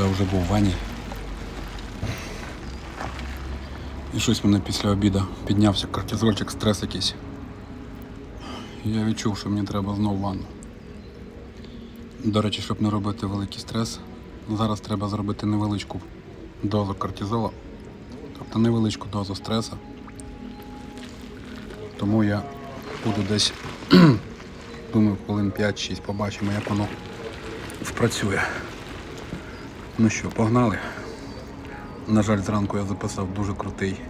Я вже був в ванні. І щось мене після обіду піднявся кортизольчик, стрес якийсь. Я відчув, що мені треба знову ванну. До речі, щоб не робити великий стрес, зараз треба зробити невеличку дозу кортизола, тобто невеличку дозу стресу. Тому я буду десь, думаю, хвилин 5-6 побачимо, як воно спрацює. Ну що, погнали. На жаль, зранку я записав дуже крутий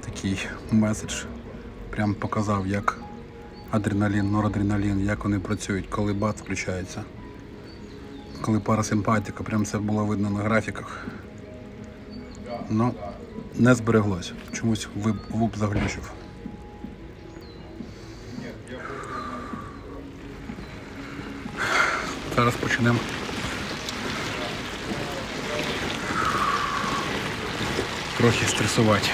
такий меседж. Прям показав, як адреналін, норадреналін, як вони працюють, коли бац включається. Коли парасимпатика, прям це було видно на графіках. Ну, не збереглось. Чомусь вуп заглючив. Зараз почнемо. Трохи стресувати.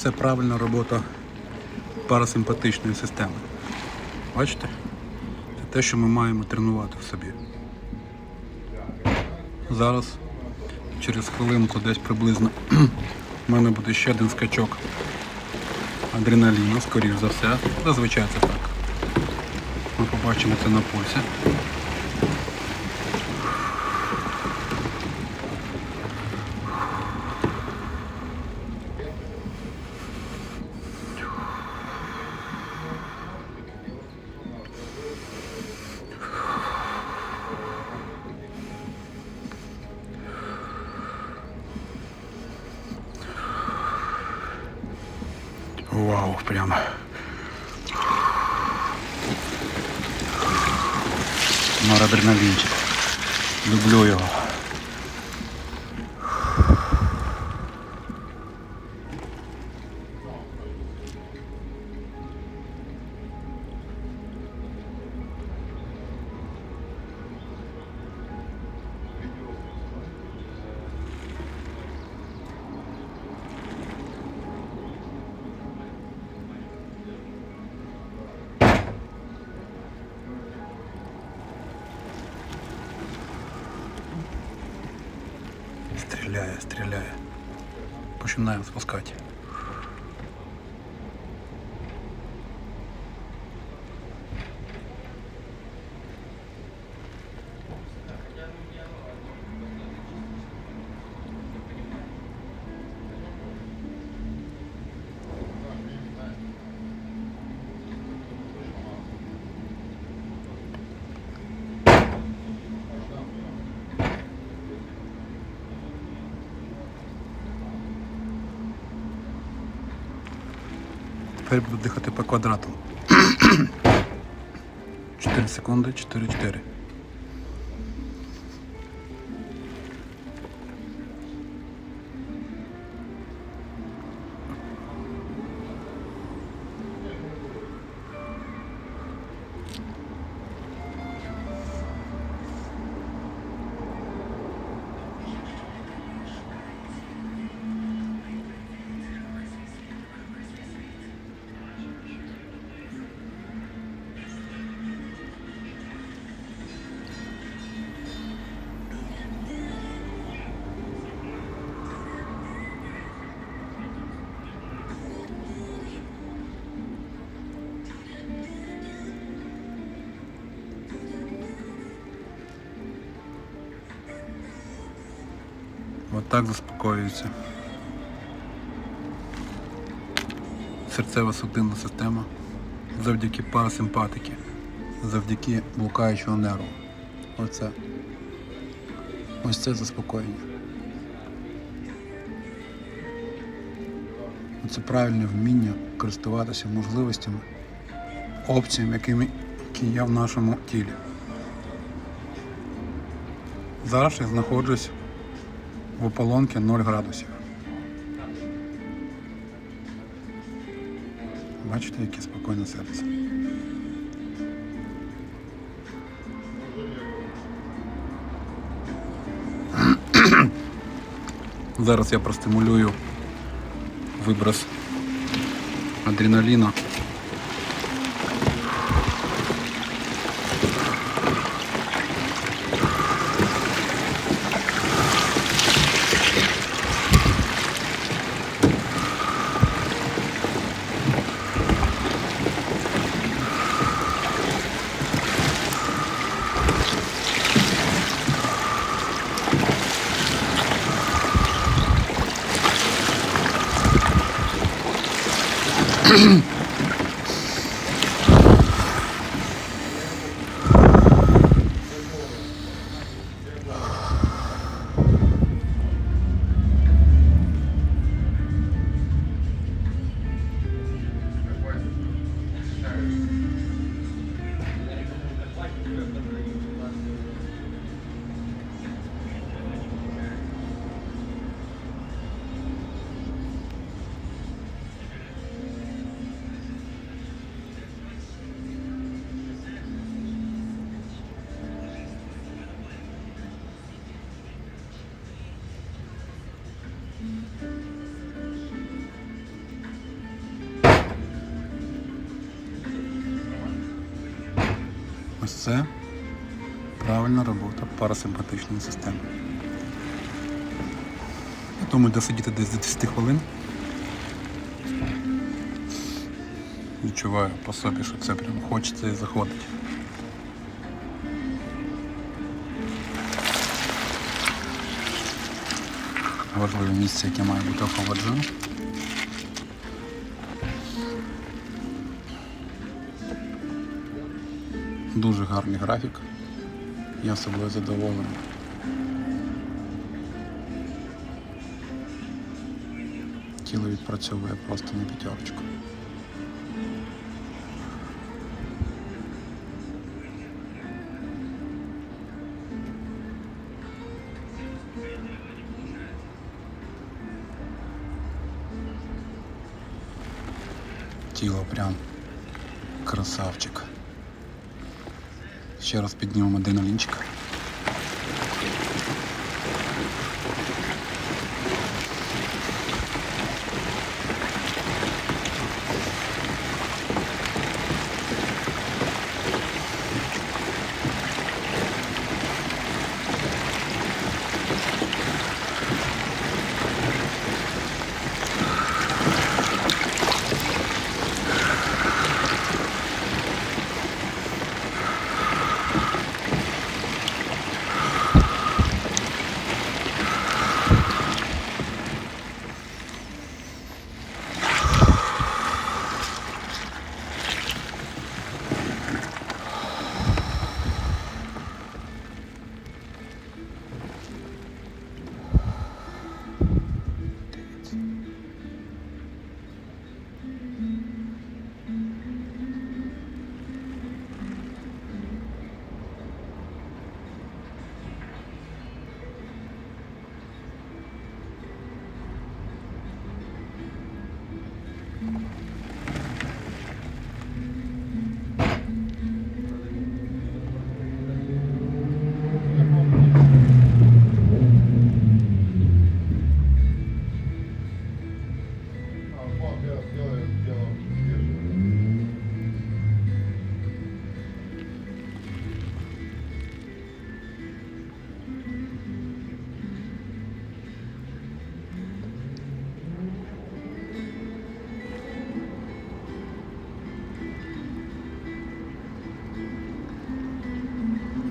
Оце правильна робота парасимпатичної системи. Бачите? Це те, що ми маємо тренувати в собі. Зараз, через хвилинку, десь приблизно, в мене буде ще один скачок адреналіну, скоріш за все. Зазвичай це так. Ми побачимо це на пульсі. Вау, прям. Норадреналінчик. Люблю його. Стріляє, стріляє. Починаємо спускати. Тепер буду дихати по квадрату. 4 секунди, 4, 4. От заспокоюється. Серцева судинна система завдяки парасимпатики, завдяки блукаючого нерву. Оце. Ось це заспокоєння. Це правильне вміння користуватися можливостями, опціями, якими які є в нашому тілі. Зараз я знаходжусь в ополонці 0 градусів. Бачите, яке спокійне серце. Зараз я простимулюю виброс адреналіну. Mm-hmm. Ось це правильна робота парасимпатичної системи. Я думаю, досидіти десь до 10 хвилин. Відчуваю по собі, що це прям хочеться і заходить. Важливе місце, яке має бути охолоджене. Дуже гарний графік. Я собою задоволений. Тіло відпрацьовує просто на п'ятерочку. Тіло прям красавчик. Ще раз піднімемо адреналінчик.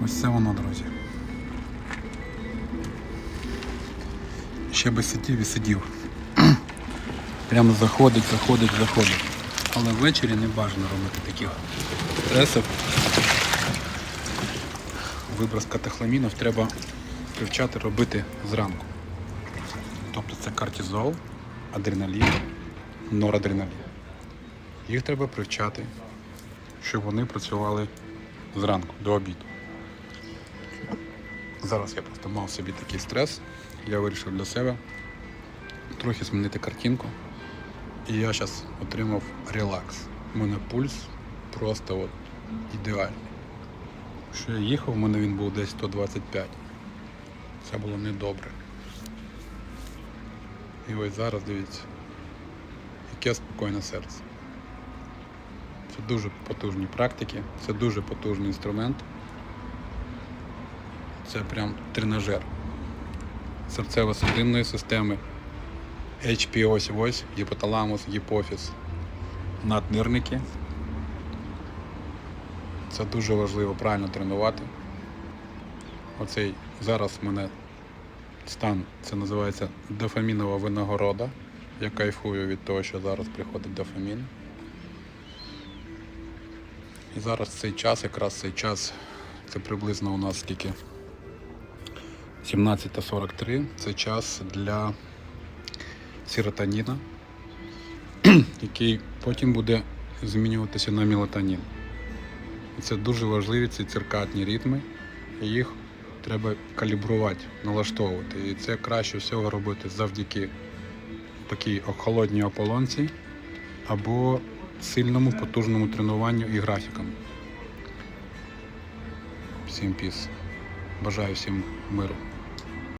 Ось це воно, друзі. Ще би сидів і сидів. Прямо заходить, заходить, заходить. Але ввечері не бажано робити таких стресів. Виброс катахламінів треба привчати робити зранку. Тобто це кортизол, адреналін норадреналін. Їх треба привчати, щоб вони працювали зранку до обіду. Зараз я просто мав собі такий стрес. Я вирішив для себе трохи змінити картинку. І я зараз отримав релакс. У мене пульс просто от ідеальний. Що я їхав, у мене він був десь 125. Це було недобре. І ось зараз дивіться, яке спокійне серце. Це дуже потужні практики, це дуже потужний інструмент. Це прям тренажер серцево-судинної системи, HP ось ось, гіпоталамус, гіпофіз, наднирники. Це дуже важливо правильно тренувати. Оцей зараз в мене стан, це називається дофамінова винагорода. Я кайфую від того, що зараз приходить дофамін. І зараз цей час, якраз цей час, це приблизно у нас скільки 17.43 це час для серотоніна, який потім буде змінюватися на мелатонін. Це дуже важливі ці циркадні ритми, і їх треба калібрувати, налаштовувати. І це краще всього робити завдяки такій холодній ополонці або сильному потужному тренуванню і графікам. Всім піс. Бажаю всім миру.